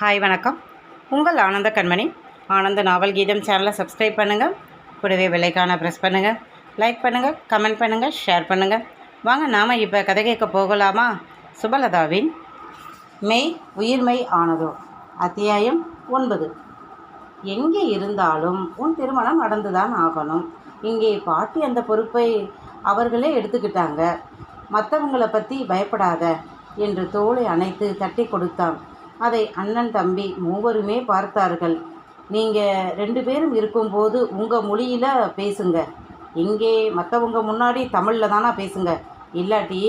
Hi வணக்கம். உங்கள் ஆனந்த கண்மணி. ஆனந்த நாவல் கீதம் சேனலை சப்ஸ்கிரைப் பண்ணுங்கள் கூடவே விலைக்கான ப்ரெஸ் பண்ணுங்கள் லைக் பண்ணுங்கள் கமெண்ட் பண்ணுங்கள் ஷேர் பண்ணுங்கள் வாங்க நாம் இப்போ கதை கேட்க போகலாமா? சுபலதாவின் மெய் உயிர்மை ஆனதோ? அத்தியாயம் ஒன்பது. எங்கே இருந்தாலும் உன் திருமணம் நடந்துதான் ஆகணும். இங்கே பாட்டி அந்த பொறுப்பை அவர்களே எடுத்துக்கிட்டாங்க. மற்றவங்களை பற்றி பயப்படாத என்று தோலை அணைத்து தட்டி கொடுத்தான். அதை அண்ணன் தம்பி மூவருமே பார்த்தார்கள். நீங்கள் ரெண்டு பேரும் இருக்கும்போது உங்கள் மொழியில் பேசுங்க. இங்கே மற்றவங்க முன்னாடி தமிழில் தானா பேசுங்க. இல்லாட்டி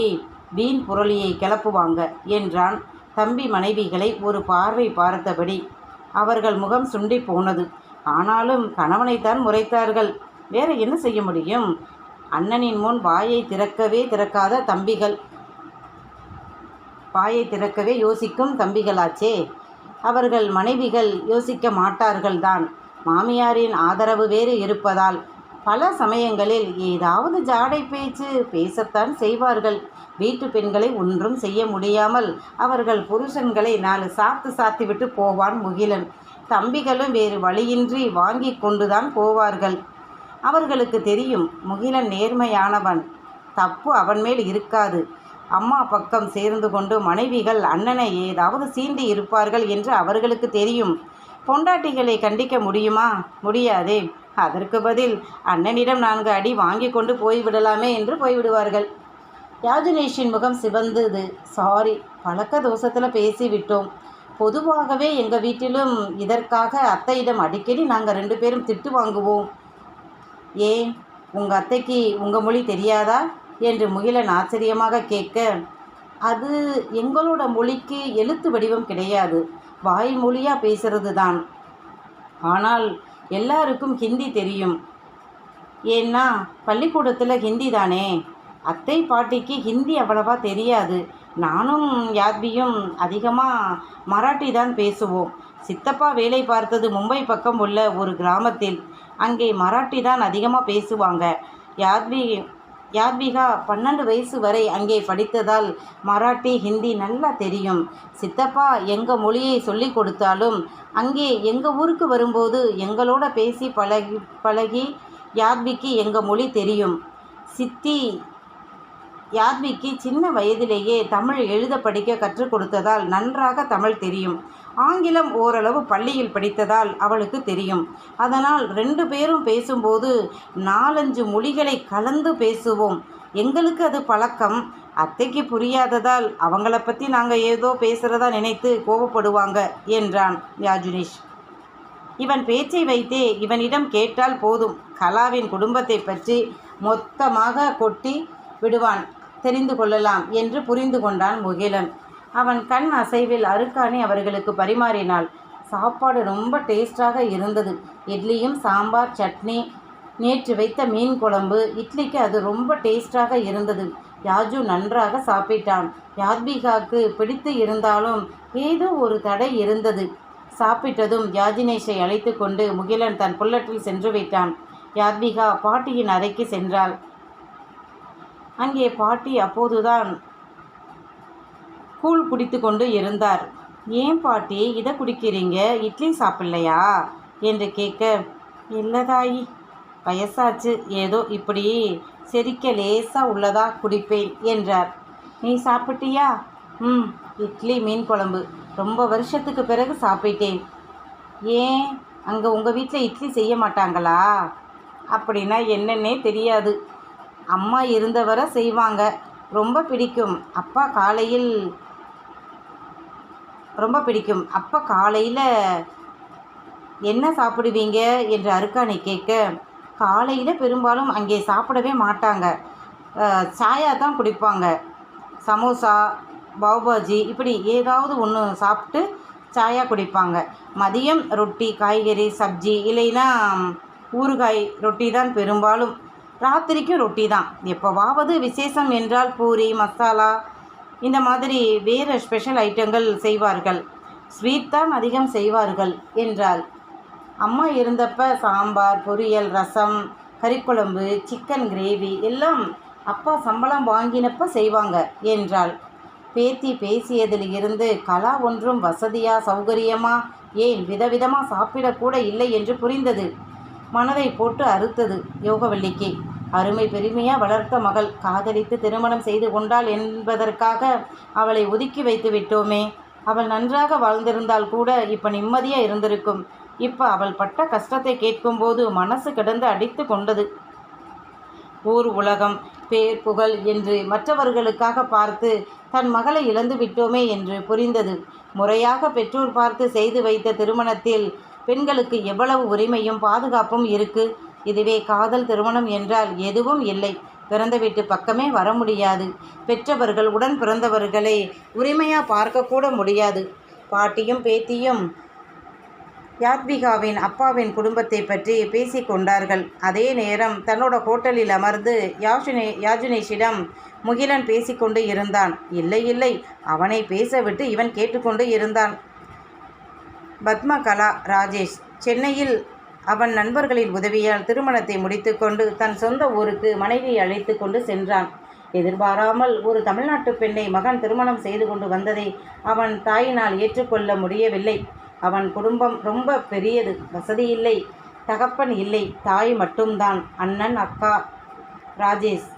வீண் புரளியை கிளப்புவாங்க என்றான் தம்பி மனைவிகளை ஒரு பார்வை பார்த்தபடி. அவர்கள் முகம் சுண்டி போனது. ஆனாலும் கணவனைத்தான் முறைத்தார்கள். வேற என்ன செய்ய முடியும்? அண்ணனின் முன் வாயை திறக்கவே திறக்காத தம்பிகள். வாயை திறக்கவே யோசிக்கும் தம்பிகளாச்சே. அவர்கள் மனைவிகள் யோசிக்க மாட்டார்கள்தான். மாமியாரின் ஆதரவு வேறு இருப்பதால் பல சமயங்களில் ஏதாவது ஜாடை பேச்சு பேசத்தான் செய்வார்கள். வீட்டு பெண்களை ஒன்றும் செய்ய முடியாமல் அவர்கள் புருஷன்களை நாலு சாத்து சாத்திவிட்டு போவான் முகிலன். தம்பிகளும் வேறு வழியின்றி வாங்கி கொண்டுதான் போவார்கள். அவர்களுக்கு தெரியும் முகிலன் நேர்மையானவன். தப்பு அவன் மேல் இருக்காது. அம்மா பக்கம் சேர்ந்து கொண்டு மனைவிகள் அண்ணனை ஏதாவது சீண்டி இருப்பார்கள் என்று அவர்களுக்கு தெரியும். பொண்டாட்டிகளை கண்டிக்க முடியுமா? முடியாதே. அதற்கு பதில் அண்ணனிடம் நான்கு அடி வாங்கி கொண்டு போய்விடலாமே என்று போய்விடுவார்கள். யாஜினேஷின் முகம் சிவந்தது. சாரி பழக்க தோஷத்தில் பேசிவிட்டோம். பொதுவாகவே எங்கள் வீட்டிலும் இதற்காக அத்தையிடம் அடிக்கடி நாங்கள் ரெண்டு பேரும் திட்டு வாங்குவோம். ஏன்? உங்கள் அத்தைக்கு உங்கள் மொழி தெரியாதா? என்று முகிலன் ஆச்சரியமாக கேட்க அது எங்களோட மொழிக்கு எழுத்து வடிவம் கிடையாது. வாய்மொழியாக பேசுறது தான் ஆனால் எல்லாருக்கும் ஹிந்தி தெரியும். ஏன்னா பள்ளிக்கூடத்தில் ஹிந்தி தானே. அத்தை பாட்டிக்கு ஹிந்தி அவ்வளவா தெரியாது. நானும் யாத்வியும் அதிகமாக மராட்டி தான் பேசுவோம். சித்தப்பா வேலை பார்த்தது மும்பை பக்கம் உள்ள ஒரு கிராமத்தில். அங்கே மராட்டி தான் அதிகமாக பேசுவாங்க. யாத்வி யாத்விகா பன்னெண்டு வயசு வரை அங்கே படித்ததால் மராட்டி ஹிந்தி நல்லா தெரியும். சித்தப்பா எங்கள் மொழியை சொல்லி கொடுத்தாலும் அங்கே எங்கள் ஊருக்கு வரும்போது எங்களோட பேசி பழகி பழகி யாத்விக்கு எங்கள் மொழி தெரியும். சித்தி யாத்விக்கு சின்ன வயதிலேயே தமிழ் எழுத படிக்க கற்றுக் கொடுத்ததால் நன்றாக தமிழ் தெரியும். ஆங்கிலம் ஓரளவு பள்ளியில் படித்ததால் அவளுக்கு தெரியும். அதனால் ரெண்டு பேரும் பேசும்போது நாலஞ்சு மொழிகளை கலந்து பேசுவோம். எங்களுக்கு அது பழக்கம். அத்தைக்கு புரியாததால் அவங்கள பற்றி நாங்கள் ஏதோ பேசுகிறதா நினைத்து கோபப்படுவாங்க என்றான் யாஜுனேஷ். இவன் பேச்சை வைத்தே இவனிடம் கேட்டால் போதும். கலாவின் குடும்பத்தை பற்றி மொத்தமாக கொட்டி விடுவான். தெரிந்து கொள்ளலாம் என்று புரிந்து கொண்டான் முகிலன். அவன் கண் அசைவில் அருக்காணி அவர்களுக்கு பரிமாறினாள். சாப்பாடு ரொம்ப டேஸ்டாக இருந்தது. இட்லியும் சாம்பார் சட்னி நேற்று வைத்த மீன் குழம்பு. இட்லிக்கு அது ரொம்ப டேஸ்டாக இருந்தது. யாஜு நன்றாக சாப்பிட்டான். யாத்பிகாவுக்கு பிடித்து இருந்தாலும் ஏதோ ஒரு தடை இருந்தது. சாப்பிட்டதும் யாஜினேஷை அழைத்து கொண்டு முகிலன் தன் புல்லட்டில் சென்று விட்டான். யாத்பிகா பாட்டியின் அறைக்கு சென்றாள். அங்கே பாட்டி அப்போதுதான் கூழ் குடித்து கொண்டு இருந்தார். ஏன் பாட்டி இதை குடிக்கிறீங்க? இட்லி சாப்பிட்லையா? என்று கேட்க இல்லை தாயி வயசாச்சு. ஏதோ இப்படி செரிக்க லேசாக உள்ளதா குடிப்பேன் என்றார். நீ சாப்பிட்டியா? ம் இட்லி மீன் குழம்பு. ரொம்ப வருஷத்துக்கு பிறகு சாப்பிட்டேன். ஏன்? அங்கே உங்கள் வீட்டில் இட்லி செய்ய மாட்டாங்களா? அப்படின்னா என்னன்னே தெரியாது. அம்மா இருந்தவரை செய்வாங்க. ரொம்ப பிடிக்கும். அப்பா காலையில் ரொம்ப பிடிக்கும். அப்பா காலையில் என்ன சாப்பிடுவீங்க? என்று அருக்காணி கேட்க காலையில் பெரும்பாலும் அங்கே சாப்பிடவே மாட்டாங்க. சாயா தான் குடிப்பாங்க. சமோசா பாவுபாஜி இப்படி ஏதாவது ஒன்று சாப்பிட்டு சாயா குடிப்பாங்க. மதியம் ரொட்டி காய்கறி சப்ஜி இல்லைன்னா ஊறுகாய் ரொட்டி தான் பெரும்பாலும் ராத்திரிக்கும் ரொட்டி தான். எப்போவாவது விசேஷம் என்றால் பூரி மசாலா இந்த மாதிரி வேறு ஸ்பெஷல் ஐட்டங்கள் செய்வார்கள். ஸ்வீட் தான் அதிகம் செய்வார்கள் என்றாள். அம்மா இருந்தப்ப சாம்பார் பொரியல் ரசம் கறிக்குழம்பு சிக்கன் கிரேவி எல்லாம் அப்பா சம்பளம் வாங்கினப்ப செய்வாங்க என்றாள். பேத்தி பேசியதில் இருந்து கலா ஒன்றும் வசதியா சௌகரியமா ஏன் விதவிதமாக சாப்பிடக்கூட இல்லை என்று புரிந்தது. மனதை போட்டு அறுத்தது யோகவல்லிக்கு. அருமை பெருமையா வளர்த்த மகள் காதலித்து திருமணம் செய்து கொண்டாள் என்பதற்காக அவளை ஒதுக்கி வைத்து விட்டோமே. அவள் நன்றாக வாழ்ந்திருந்தால் கூட இப்ப நிம்மதியா இருந்திருக்கும். இப்ப அவள் பட்ட கஷ்டத்தை கேட்கும்போது மனசு கிடந்து அடித்து கொண்டது. ஊர் உலகம் பேர் புகழ் என்று மற்றவர்களுக்காக பார்த்து தன் மகளை இழந்து விட்டோமே என்று புரிந்தது. முறையாக பெற்றோர் பார்த்து செய்து வைத்த திருமணத்தில் பெண்களுக்கு எவ்வளவு உரிமையும் பாதுகாப்பும் இருக்குது இதுவே காதல் திருமணம் என்றால் எதுவும் இல்லை. பிறந்த வீட்டு பக்கமே வர முடியாது. பெற்றவர்கள் உடன் பிறந்தவர்களை உரிமையாக பார்க்கக்கூட முடியாது. பாட்டியும் பேத்தியும் யாத்விகாவின் அப்பாவின் குடும்பத்தை பற்றி பேசி கொண்டார்கள். அதே நேரம் தன்னோட ஹோட்டலில் அமர்ந்து யாஷினே யாஜுனேஷிடம் முகிலன் பேசிக்கொண்டு இருந்தான். இல்லை இல்லை அவனை பேசவிட்டு இவன் கேட்டுக்கொண்டு இருந்தான். பத்மகலா ராஜேஷ் சென்னையில் அவன் நண்பர்களின் உதவியால் திருமணத்தை முடித்துக்கொண்டு தன் சொந்த ஊருக்கு மனைவியை அழைத்து கொண்டு சென்றான். எதிர்பாராமல் ஒரு தமிழ்நாட்டு பெண்ணை மகன் திருமணம் செய்து கொண்டு வந்ததை அவன் தாயினால் ஏற்றுக்கொள்ள முடியவில்லை. அவன் குடும்பம் ரொம்ப பெரியது வசதி இல்லை தகப்பன் இல்லை தாய் மட்டும்தான். அண்ணன் அக்கா ராஜேஷ்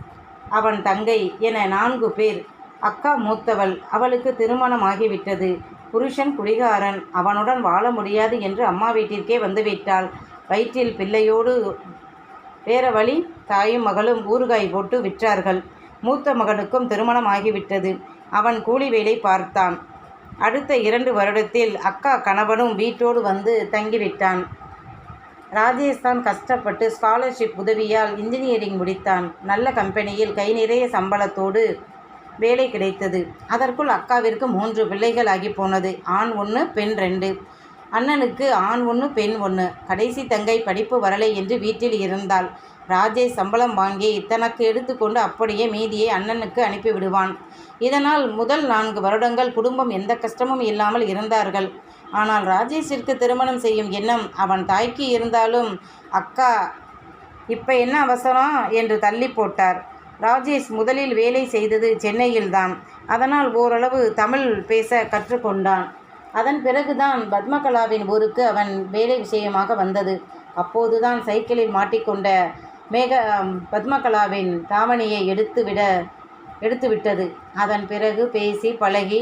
அவன் தங்கை என நான்கு பேர். அக்கா மூத்தவள் அவளுக்கு திருமணம் ஆகிவிட்டது. புருஷன் குடிகாரன் அவனுடன் வாழ முடியாது என்று அம்மா வீட்டிற்கே வந்துவிட்டாள் வயிற்றில் பிள்ளையோடு வேற வழி தாயும் மகளும் ஊறுகாய் போட்டு விற்றார்கள். மூத்த மகனுக்கும் திருமணம் ஆகிவிட்டது. அவன் கூலி வேலை பார்த்தான். அடுத்த இரண்டு வருடத்தில் அக்கா கணவனும் வீட்டோடு வந்து தங்கிவிட்டான். ராஜஸ்தான் கஷ்டப்பட்டு ஸ்காலர்ஷிப் உதவியால் இன்ஜினியரிங் முடித்தான். நல்ல கம்பெனியில் கை நிறைய சம்பளத்தோடு வேலை கிடைத்தது. அதற்குள் அக்காவிற்கு மூன்று பிள்ளைகள் ஆகி போனது. ஆண் ஒன்று பெண் ரெண்டு. அண்ணனுக்கு ஆண் ஒன்று பெண் ஒன்று கடைசி தங்கை படிப்பு வரலை என்று வீட்டில் இருந்தாள். ராஜேஷ் சம்பளம் வாங்கி தனக்கு எடுத்துக்கொண்டு அப்படியே மீதியை அண்ணனுக்கு அனுப்பிவிடுவான் இதனால் முதல் நான்கு வருடங்கள் குடும்பம் எந்த கஷ்டமும் இல்லாமல் இருந்தார்கள். ஆனால் ராஜேஷிற்கு திருமணம் செய்யும் எண்ணம் அவன் தாய்க்கு இருந்தாலும் அக்கா இப்போ என்ன அவசரம்? என்று தள்ளி போட்டார். ராஜேஷ் முதலில் வேலை செய்தது சென்னையில்தான். அதனால் ஓரளவு தமிழ் பேச கற்றுக்கொண்டான். அதன் பிறகுதான் பத்மகலாவின் ஊருக்கு அவன் வேலை விஷயமாக வந்தது. அப்போதுதான் சைக்கிளில் மாட்டிக்கொண்ட மேக பத்மகலாவின் தாவணியை எடுத்துவிட எடுத்துவிட்டது. அதன் பிறகு பேசி பழகி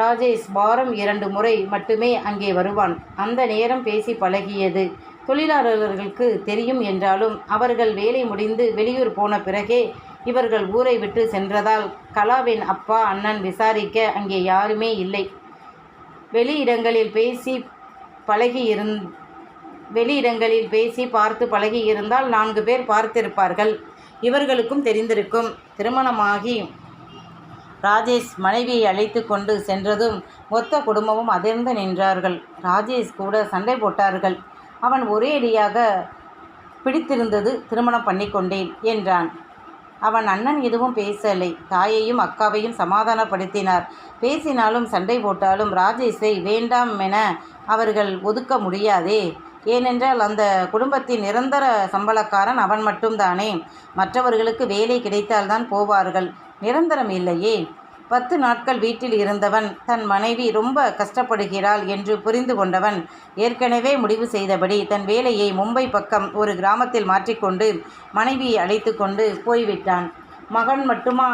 ராஜேஷ் வாரம் இரண்டு முறை மட்டுமே அங்கே வருவான். அந்த நேரம் பேசி பழகியது. தொழிலாளர்களுக்கு தெரியும் என்றாலும் அவர்கள் வேலை முடிந்து வெளியூர் போன பிறகே இவர்கள் ஊரை விட்டு சென்றதால் கலாவின் அப்பா அண்ணன் விசாரிக்க அங்கே யாருமே இல்லை. வெளியிடங்களில் பேசி பழகி இருந் வெளியிடங்களில் பேசி பார்த்து பழகி இருந்தால் நான்கு பேர் பார்த்திருப்பார்கள். இவர்களுக்கும் தெரிந்திருக்கும். திருமணமாகி ராஜேஷ் மனைவியை அழைத்து கொண்டு சென்றதும் மொத்த குடும்பமும் அதிர்ந்து நின்றார்கள். ராஜேஷ் கூட சண்டை போட்டார்கள். அவன் ஒரேடியாக பிடித்திருந்தது திருமணம் பண்ணிக்கொண்டேன் என்றான். அவன் அண்ணன் எதுவும் பேசலை. தாயையும் அக்காவையும் சமாதானப்படுத்தினார். பேசினாலும் சண்டை போட்டாலும் ராஜேஷை வேண்டாம் என அவர்கள் ஒதுக்க முடியாதே. ஏனென்றால் அந்த குடும்பத்தின் நிரந்தர சம்பளக்காரன் அவன் மட்டும்தானே. மற்றவர்களுக்கு வேலை கிடைத்தால்தான் போவார்கள். நிரந்தரம் இல்லையே. பத்து நாட்கள் வீட்டில் இருந்தவன் தன் மனைவி ரொம்ப கஷ்டப்படுகிறாள் என்று புரிந்து கொண்டவன் ஏற்கனவே முடிவு செய்தபடி தன் வேலையை மும்பை பக்கம் ஒரு கிராமத்தில் மாற்றிக்கொண்டு மனைவியை அழைத்து கொண்டு போய்விட்டான். மகன் மட்டுமா?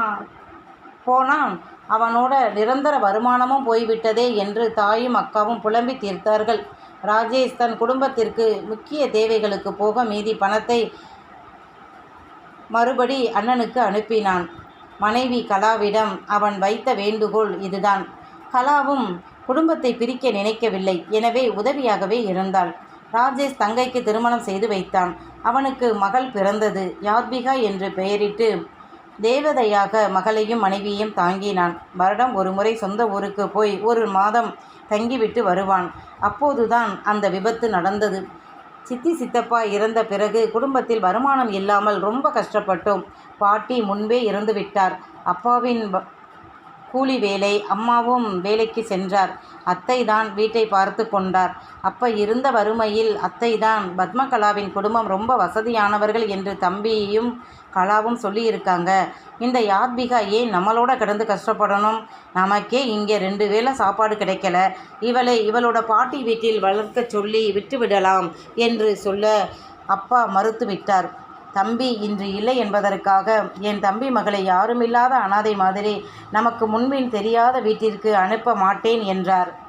போனான் அவனோட நிரந்தர வருமானமும் போய்விட்டதே என்று தாயும் அக்காவும் புலம்பி தீர்த்தார்கள். ராஜேஷ் தன் குடும்பத்திற்கு முக்கிய தேவைகளுக்கு போக மீதி பணத்தை மறுபடி அண்ணனுக்கு அனுப்பினான். மனைவி கலாவிடம் அவன் வைத்த வேண்டுகோள் இதுதான். கலாவும் குடும்பத்தை பிரிக்க நினைக்கவில்லை. எனவே உதவியாகவே இருந்தாள். ராஜேஷ் தங்கைக்கு திருமணம் செய்து வைத்தான். அவனுக்கு மகள் பிறந்தது. யாத்விகா என்று பெயரிட்டு தேவதையாக மகளையும் மனைவியையும் தாங்கினான். வருடம் ஒரு முறை சொந்த ஊருக்கு போய் ஒரு மாதம் தங்கிவிட்டு வருவான். அப்போதுதான் அந்த விபத்து நடந்தது. சித்தி சித்தப்பா இறந்த பிறகு குடும்பத்தில் வருமானம் இல்லாமல் ரொம்ப கஷ்டப்பட்டோம். பாட்டி முன்பே இறந்து விட்டார் அப்பாவின் கூலி வேலை அம்மாவும் வேலைக்கு சென்றார். அத்தை தான் வீட்டை பார்த்து கொண்டார். அப்ப இருந்த வறுமையில் அத்தை தான் பத்மகலாவின் குடும்பம் ரொம்ப வசதியானவர்கள் என்று தம்பியும் கலாவும் சொல்லியிருக்காங்க. இந்த யாத்விகா ஏன் நம்மளோட கிடந்து கஷ்டப்படணும்? நமக்கே இங்கே ரெண்டு வேளை சாப்பாடு கிடைக்கல. இவளை இவளோட பாட்டி வீட்டில் வளர்க்க சொல்லி விட்டுவிடலாம் என்று சொல்ல அப்பா மறுத்து விட்டார் தம்பி இன்று இல்லை என்பதற்காக என் தம்பி மகளை யாருமில்லாத அனாதை மாதிரி நமக்கு முன்பின் தெரியாத வீட்டிற்கு அனுப்ப மாட்டேன் என்றார்.